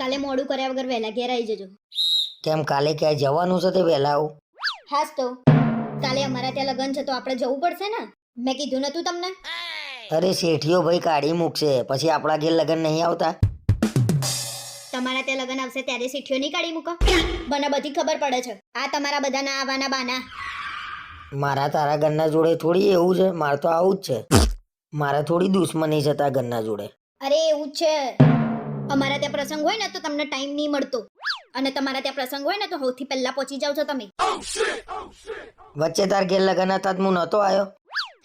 કાલે મોડું કર્યા વગર વહેલા ઘેર આવી જજો. કેમ કાલે ક્યાંય જવાનું છે તે વહેલા આવું? હાસ તો. કાલે અમારા ત્યાં લગ્ન છે તો આપણે જવું પડશે ને? મેં કીધું નતું તમને? અરે શેઠીઓ ભાઈ કાઢી મૂકશે. પછી આપણા ઘેર લગ્ન નહીં આવતા? તમારા ત્યાં લગ્ન આવશે ત્યારે સીઠીઓ નહીં કાઢી મૂકો. મને બધી ખબર પડે છે. આ તમારા બધાના આવવાના બાના. મારા તારા ઘરના જોડે થોડી એવું છે. મારે તો આવું જ છે. મારે થોડી દુશ્મની છે તારા ઘરના જોડે. અરે એવું જ છે. અમારા ત્યાં પ્રસંગ હોય ને તો તમને ટાઈમ નહીં મળતો. અને તમારા ત્યાં પ્રસંગ હોય ને તો સૌથી પહેલા પહોંચી જાવ છો તમે. વચ્ચે તાર ઘેર લગન હતા તો હું નહોતો આવ્યો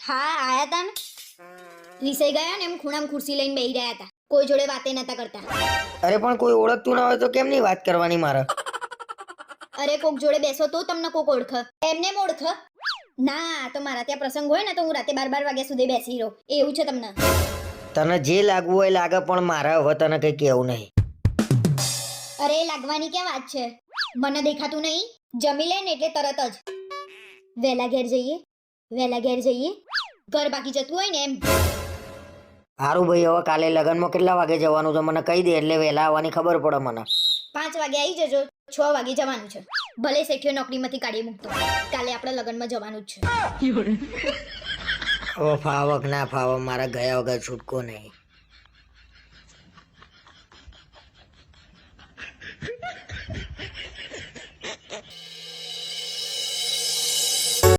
હા આયા તા ને. રીસાઈ ગયા ને એમ ખૂણામાં ખુરશી લઈને બેહી રહ્યા હતા કોઈ જોડે વાતે નતા કરતા. અરે પણ કોઈ ઓળખતું ના હોય તો કેમ નહીં વાત કરવાની મારે? અરે કોક જોડે બેસો તો તમને કોક ઓળખ. એમને એમ ઓળખ? ના તો મારા ત્યાં પ્રસંગ હોય ને તો હું રાતે બાર બાર વાગ્યા સુધી બેસી રહું. એવું છે તમને? તને જે લાગવું હોય લાગે પણ મારે હવે તને કંઈ કહેવું નહીં. અરે લાગવાની કે વાત છે? મને દેખાતું નહીં? જમી લે ને એટલે તરત જ. વહેલા ઘેર જઈએ વહેલા ઘેર જઈએ. ઘર બાકી જતું હોય ને એમ. સારું ભાઈ હવે કાલે લગનમાં કેટલા વાગે જવાનું છે? મને કહી દે એટલે વહેલા આવવાની ખબર પડે મને. પાંચ વાગે આવી જજો છ વાગે જવાનું છે. ભલે શેઠિયો નોકરીમાંથી કાઢી મૂકતો કાલે આપણે લગ્નમાં જવાનું જ છે. હવે ફાવક ના ફાવક મારા ગયા વગર છૂટકો નહીં.